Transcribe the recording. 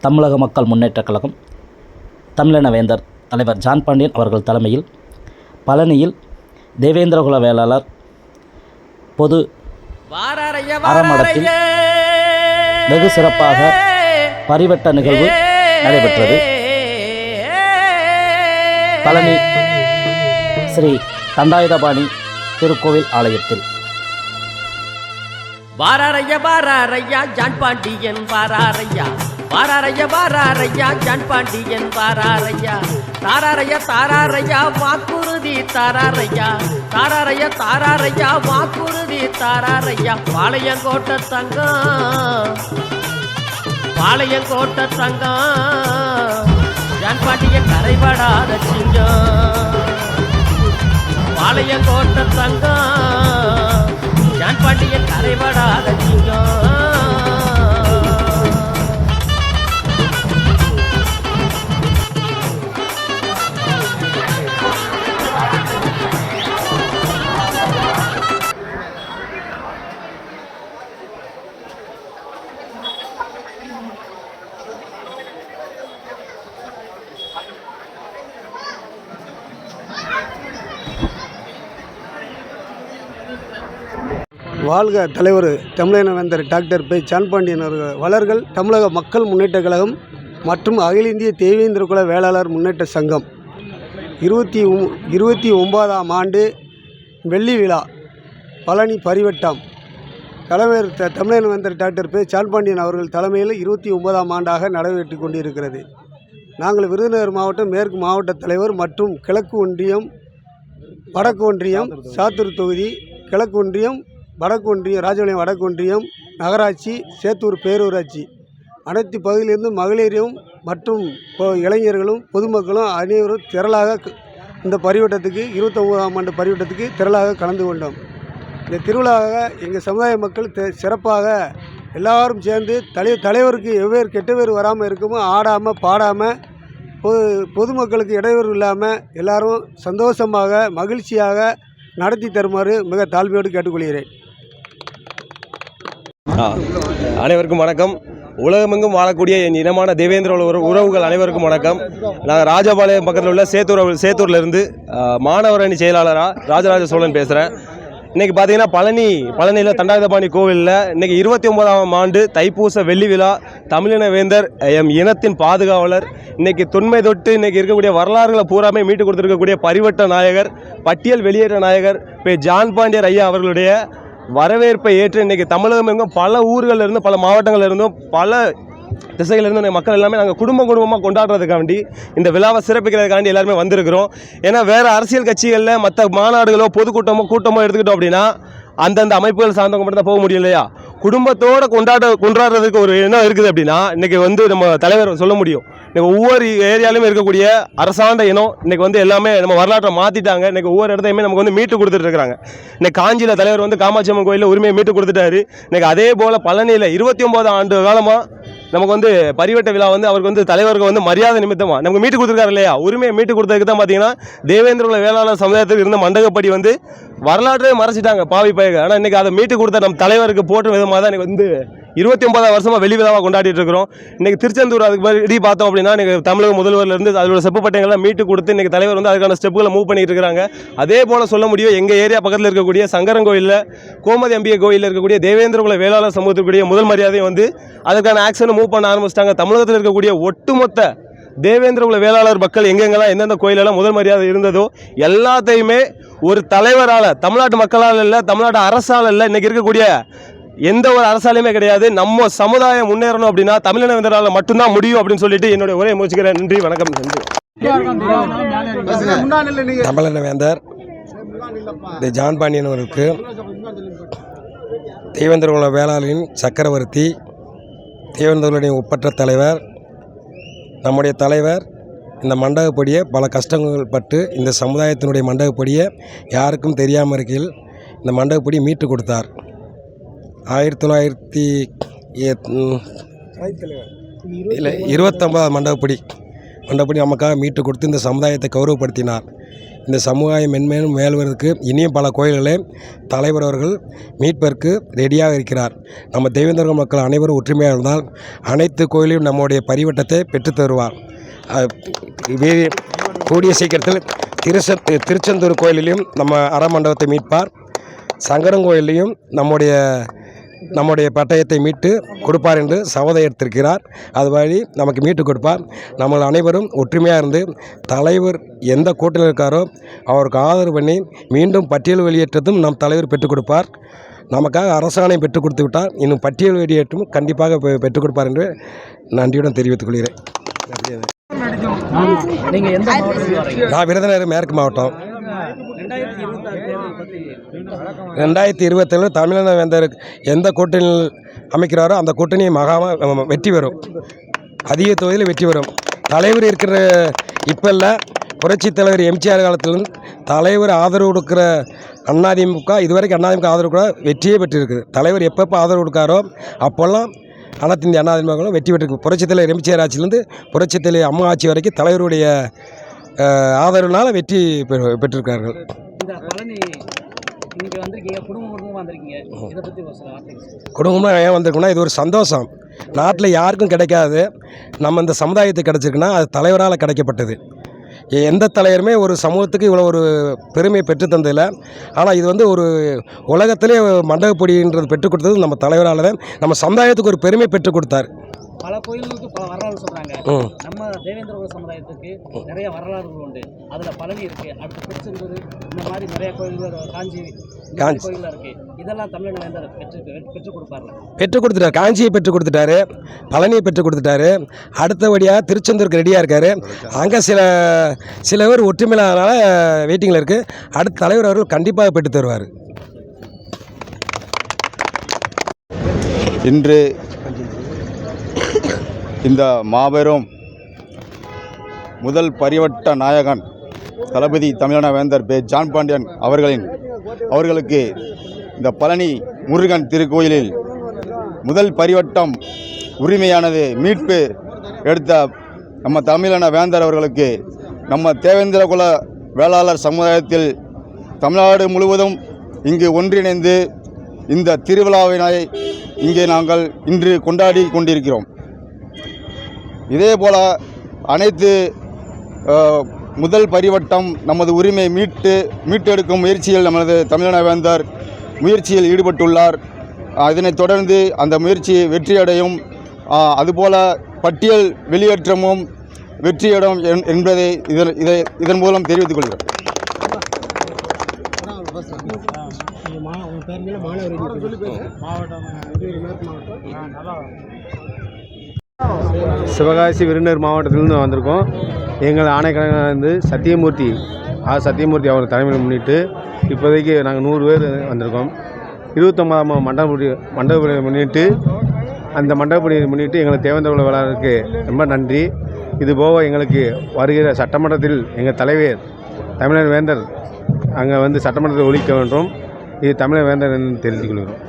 தமிழக மக்கள் முன்னேற்றக் கழகம் தமிழின வேந்தர் தலைவர் ஜான் பாண்டியன் அவர்கள் தலைமையில் பழனியில் தேவேந்திரகுல வேளாளர் பொது அறமடத்தில் வெகு சிறப்பாக பரிவட்ட நிகழ்வு நடைபெற்றது. பழனி ஸ்ரீ தண்டாயுதபாணி திருக்கோவில் ஆலயத்தில். வாராரையா வாராரையா ஜான் பாண்டியன் வாராரையா? வாராரையா வாராரையா ஜான் பாண்டியன் வாராரையா. தாராரையா தாராரையா வாக்குறுதி தாராரையா. தாராரையா தாராரையா வாக்குறுதி தாராரையா. பாளையங்கோட்ட தங்கம் பாளையங்கோட்ட தங்கம். ஜான் பாண்டியன் கரைபடாத சிங்கம் பாளையங்கோட்ட தங்கம். ஜான் பாண்டியன் கரைபடாத சிங்கம். வாழ்க தலைவர் தமிழின வேந்தர் டாக்டர் பை. சான்பாண்டியன் அவர்கள். வளர்கள் தமிழக மக்கள் முன்னேற்ற கழகம் மற்றும் அகில இந்திய தேவேந்திர குல வேளாளர் முன்னேற்ற சங்கம். இருபத்தி ஒ- இருபத்தி ஒன்பதாம் ஆண்டு வெள்ளி விழா பழனி பரிவட்டம். தலைவர் த தமிழின வேந்தர் டாக்டர் பை. சான்பாண்டியன் அவர்கள் தலைமையில் இருபத்தி ஒன்பதாம் ஆண்டாக நடைபெற்று கொண்டிருக்கிறது. நாங்கள் விருதுநகர் மாவட்டம் மேற்கு மாவட்ட தலைவர் மற்றும் கிழக்கு ஒன்றியம் வடக்கு ஒன்றியம் சாத்தூர் தொகுதி கிழக்கு ஒன்றியம் வடக்கு ஒன்றியம் ராஜபாளையம் வடக்கு ஒன்றியம் நகராட்சி சேத்தூர் பேரூராட்சி. அனைத்து பகுதியிலிருந்து மகளிரும் மற்றும் இளைஞர்களும் பொதுமக்களும் அனைவரும் திரளாக இந்த பரிவட்டத்துக்கு இருபத்தொம்போதாம் ஆண்டு பரிவட்டத்துக்கு திரளாக கலந்து கொண்டோம். இந்த திருவிழாவாக எங்கள் சமுதாய மக்கள் சிறப்பாக எல்லாரும் சேர்ந்து தலை தலைவருக்கு எவ்வேறு கெட்ட பேர் வராமல் இருக்குமோ ஆடாமல் பாடாமல் பொது பொதுமக்களுக்கு இடையூறு இல்லாமல் எல்லாரும் சந்தோஷமாக மகிழ்ச்சியாக நடத்தி தருமாறு மிக தாழ்மையோடு கேட்டுக்கொள்கிறேன். அனைவருக்கும் வணக்கம். உலகமெங்கும் வாழக்கூடிய என் இனமான தேவேந்திர உறவுகள் அனைவருக்கும் வணக்கம். நான் ராஜபாளையம் பக்கத்தில் உள்ள சேத்தூர் சேத்தூர்லேருந்து மாணவர் அணி செயலாளராக ராஜராஜ சோழன் பேசுகிறேன் இன்றைக்கி பார்த்தீங்கன்னா பழனி பழனியில் தண்டாயுதபாணி கோவிலில் இன்றைக்கி இருபத்தி ஒன்பதாம் ஆண்டு தைப்பூச வெள்ளி விழா. தமிழின வேந்தர் எம் இனத்தின் பாதுகாவலர். இன்றைக்கி தொன்மை தொட்டு இன்றைக்கி இருக்கக்கூடிய வரலாறுகளை பூராமே மீட்டு கொடுத்துருக்கக்கூடிய பரிவட்ட நாயகர் பட்டியல் வெளியேற்ற நாயகர் பே ஜான் பாண்டியர் ஐயா அவர்களுடைய வரவேற்பை ஏற்று இன்றைக்கி தமிழகம் எங்கும் பல ஊர்களில் இருந்து பல மாவட்டங்களில் இருந்தும் பல திசையில மக்கள் எல்லாமே நாங்கள் குடும்பம் குடும்பமாக கொண்டாடுறதுக்காண்டி இந்த விழாவை சிறப்பிக்கிறதுக்காண்டி எல்லாருமே வந்திருக்கிறோம். ஏன்னா வேறு அரசியல் கட்சிகளில் மற்ற மாநாடுகளோ பொதுக்கூட்டமோ கூட்டமோ எடுத்துக்கிட்டோம் அப்படின்னா அந்தந்த அமைப்புகள் சார்ந்தவங்க மட்டும் தான் போக முடியும் இல்லையா? குடும்பத்தோட கொண்டாட கொண்டாடுறதுக்கு ஒரு எண்ணம் இருக்குது அப்படின்னா இன்றைக்கி வந்து நம்ம தலைவர் சொல்ல முடியும். இன்னைக்கு ஒவ்வொரு ஏரியாலையும் இருக்கக்கூடிய அரசாண்ட இனம் இன்னைக்கு வந்து எல்லாமே நம்ம வரலாற்றை மாற்றிட்டாங்க இன்னைக்கு ஒவ்வொரு இடத்தையுமே நமக்கு வந்து மீட்டு கொடுத்துட்டு இருக்காங்க. இன்னைக்கு காஞ்சியில் தலைவர் வந்து காமாட்சி அம்மன் கோயிலில் உரிமையை மீட்டு கொடுத்துட்டாரு. இன்னைக்கு அதே போல் பழனியில் இருபத்தி ஒம்பது ஆண்டு காலமாக நமக்கு வந்து பரிவட்ட விழா வந்து அவருக்கு வந்து தலைவருக்கு வந்து மரியாதை நிமித்தமாக நமக்கு மீட்டு கொடுத்துருக்காரு இல்லையா? உரிமையை மீட்டு கொடுத்ததுக்கு தான் பார்த்தீங்கன்னா தேவேந்திரகுல வேளாளர் சமுதாயத்துக்கு இருந்த மண்டகப்படி வந்து வரலாற்றே மறைச்சிட்டாங்க பாவி பயக ஆனால் இன்றைக்கி அதை மீட்டு கொடுத்த நம்ம தலைவருக்கு போட்டு விதமாக தான் எனக்கு வந்து இருபத்தி ஒன்பதாம் வருஷமாக வெளி விழாவாக கொண்டாடிட்டு இருக்கிறோம் இன்றைக்கி திருச்செந்தூர் அதுக்கு படி பார்த்தோம் அப்படின்னா இன்றைக்கி தமிழக முதல்வர்லேருந்து அதோட செப்பு பட்டங்கள்லாம் மீட்டு கொடுத்து இன்றைக்கி தலைவர் வந்து அதுக்கான ஸ்டெப்புகளை மூவ் பண்ணிட்டு இருக்கிறாங்க. அதே போல் சொல்ல முடியும் எங்கள் ஏரியா பக்கத்தில் இருக்கக்கூடிய சங்கரன் கோயிலில் கோமதி அம்பிகை கோயிலில் இருக்கக்கூடிய தேவேந்திரகுல வேளாளர் சமூகத்திற்குரிய முதல் மரியாதையும் வந்து அதற்கான ஆக்ஷனை மூவ் பண்ண ஆரம்பிச்சிட்டாங்க. தமிழகத்தில் இருக்கக்கூடிய ஒட்டுமொத்த தேவேந்திரகுல வேளாளர் மக்கள் எங்கெங்கெல்லாம் எந்தெந்த கோயிலெல்லாம் முதல் மரியாதை இருந்ததோ எல்லாத்தையுமே ஒரு தலைவரால் தமிழ்நாட்டு மக்களால் இல்லை தமிழ்நாட்டு அரசால் இல்லை இன்றைக்கி இருக்கக்கூடிய எந்த ஒரு அரசாலையுமே கிடையாது. நம்ம சமுதாயம் முன்னேறணும் அப்படின்னா தமிழின வேந்தரால் மட்டும்தான் முடியும் அப்படின்னு சொல்லிட்டு என்னுடைய உரையை முடிச்சுக்கிறேன். நன்றி வணக்கம் நன்றி. தமிழன வேந்தர் இந்த ஜான் பாண்டியன் அவருக்கு தேவேந்திரகுல வேளாளியின் சக்கரவர்த்தி தேவேந்திரகுலனின் ஒப்பற்ற தலைவர் நம்முடைய தலைவர் இந்த மண்டகப்படியை பல கஷ்டங்கள் பட்டு இந்த சமுதாயத்தினுடைய மண்டகப்படியை யாருக்கும் தெரியாமல் இருக்கையில் இந்த மண்டகப்படி மீட்டு கொடுத்தார். ஆயிரத்தி தொள்ளாயிரத்தி எத்- இல்லை இருபத்தொம்பதாவது மண்டபப்படி. மண்டபப்படி நமக்காக மீட்டு கொடுத்து இந்த சமுதாயத்தை கௌரவப்படுத்தினார். இந்த சமுதாயம் மென்மேலும் மேல்வதற்கு இனியும் பல கோயில்களை தலைவர் அவர்கள் மீட்பதற்கு ரெடியாக இருக்கிறார். நம்ம தெய்வந்தர்கள் மக்கள் அனைவரும் ஒற்றுமையாக இருந்தால் அனைத்து கோயிலையும் நம்முடைய பரிவட்டத்தை பெற்றுத் தருவார். கூடிய சீக்கிரத்தில் திருச்ச திருச்செந்தூர் கோயிலிலும் நம்ம அறமண்டபத்தை மீட்பார். சங்கரன் கோயிலையும் நம்முடைய நம்முடைய பட்டயத்தை மீட்டு கொடுப்பார் என்று சபதம் எடுத்திருக்கிறார். அது வழி நமக்கு மீட்டு கொடுப்பார். நம்ம அனைவரும் ஒற்றுமையாக இருந்து தலைவர் எந்த கூட்டத்தில் இருக்காரோ அவருக்கு ஆதரவு பண்ணி மீண்டும் பட்டியல் வெளியேற்றதும் நம் தலைவர் பெற்றுக் கொடுப்பார். நமக்காக அரசாணை பெற்றுக் கொடுத்து விட்டார். இன்னும் பட்டியல் வெளியேற்றம் கண்டிப்பாக பெற்றுக் கொடுப்பார் என்று நன்றியுடன் தெரிவித்துக் கொள்கிறேன். நான் விருதுநகர் மேற்கு மாவட்டம். ரெண்டாயிரத்தி இருபத்தேழு தமிழக வேந்தர் எந்த கூட்டணியில் அமைக்கிறாரோ அந்த கூட்டணி மகாம வெற்றி பெறும். அதிக தொகுதியில் வெற்றி பெறும். தலைவர் இருக்கிற இப்போ இல்லை புரட்சித் தலைவர் எம்ஜிஆர் காலத்திலிருந்து தலைவர் ஆதரவு கொடுக்குற அதிமுக இதுவரைக்கும் அதிமுக ஆதரவு கூட வெற்றியே பெற்றிருக்குது. தலைவர் எப்பப்போ ஆதரவு கொடுக்காரோ அப்போல்லாம் அனைத்து இந்திய அண்ணா அதிமுகவும் வெற்றி பெற்றிருக்கு. புரட்சித் தலைவர் எம்ஜிஆர் ஆட்சியிலேருந்து புரட்சித் தலைவர் அம்மா ஆட்சி வரைக்கும் தலைவருடைய ஆதரவுனால வெற்றி பெற்றிருக்கார்கள் இன்னைக்கு வந்திருக்கீங்க குடும்ப குடும்பமாக வந்திருக்கீங்க. இதை பற்றி ஒரு சில வார்த்தைகள் குடும்பமாக ஏன் வந்திருக்கோம்னா இது ஒரு சந்தோஷம். நாட்டில் யாருக்கும் கிடைக்காது. நம்ம இந்த சமுதாயத்துக்கு கிடைச்சிருக்குன்னா அது தலைவரால் கிடைக்கப்பட்டது. எந்த தலைவருமே ஒரு சமூகத்துக்கு இவ்வளோ ஒரு பெருமையை பெற்று தந்ததில்லை. ஆனால் இது வந்து ஒரு உலகத்திலே மண்டகப்பொடின்றது பெற்றுக் கொடுத்தது நம்ம தலைவரால் தான். நம்ம சமுதாயத்துக்கு ஒரு பெருமை பெற்றுக் கொடுத்தார். பல கோயில்களுக்கு பல வரலாறு சொல்கிறாங்க ம் நம்ம தேவேந்திர சமுதாயத்துக்கு நிறைய வரலாறுகள் உண்டு. அதில் பழனி இருக்குது அடுத்து திருச்செந்தூர் இந்த மாதிரி நிறைய கோயில்கள் காஞ்சி. கோயில்லாம் இருக்குது இதெல்லாம் தமிழக வேந்தர் பெற்று பெற்றுக் கொடுப்பார்ல பெற்றுக் கொடுத்துட்டார். காஞ்சியை பெற்றுக் கொடுத்துட்டாரு. பழனியை பெற்றுக் கொடுத்துட்டாரு. அடுத்தபடியாக திருச்செந்தூருக்கு ரெடியாக இருக்கார். அங்கே சில சில பேர் ஒற்றுமையிலாதனால வெயிட்டிங்கில் இருக்குது அடுத்த தலைவர் அவர்கள் கண்டிப்பாக பெற்று தருவார். இன்று இந்த மாபெரும் முதல் பரிவட்ட நாயகன் தளபதி தமிழன வேந்தர் பே ஜான் பாண்டியன் அவர்களின் அவர்களுக்கு இந்த பழனி முருகன் திருக்கோயிலில் முதல் பரிவட்டம் உரிமையானது மீட்பு எடுத்த நம்ம தமிழன வேந்தர் அவர்களுக்கு நம்ம தேவேந்திர குல வேளாளர் சமுதாயத்தில் தமிழ்நாடு முழுவதும் இங்கு ஒன்றிணைந்து இந்த திருவிழாவினை இங்கே நாங்கள் இன்று கொண்டாடி கொண்டிருக்கிறோம். இதே போல அனைத்து முதல் பரிவட்டம் நமது உரிமை மீட்டு மீட்டெடுக்கும் முயற்சியில் நமது தமிழன வேந்தர் முயற்சியில் ஈடுபட்டுள்ளார். இதனைத் தொடர்ந்து அந்த முயற்சி வெற்றியடையும். அதுபோல பட்டியல் வெளியேற்றமும் வெற்றியடும் என்- என்பதை இதன் இதை இதன் மூலம் தெரிவித்துக் கொள்கிறேன். சிவகாசி விருதுநகர் மாவட்டத்திலிருந்து வந்திருக்கோம். எங்கள் ஆணைக்கழகம் வந்து சத்தியமூர்த்தி. ஆ சத்தியமூர்த்தி அவர் தலைமையில் முன்னிட்டு இப்போதைக்கு நாங்கள் நூறு பேர் வந்திருக்கோம். இருபத்தொம்பதாம் மண்டபப்படி மண்டபப்படியை முன்னிட்டு அந்த மண்டபப்படியை முன்னிட்டு எங்களுக்கு தேவேந்திர குல ரொம்ப நன்றி. இது போக எங்களுக்கு வருகிற சட்டமன்றத்தில் எங்கள் தலைவர் தமிழர் வேந்தர் அங்கே வந்து சட்டமன்றத்தை ஒழிக்க வேண்டும். இது தமிழர் வேந்தர் என்று தெரிஞ்சுக்கொள்கிறோம்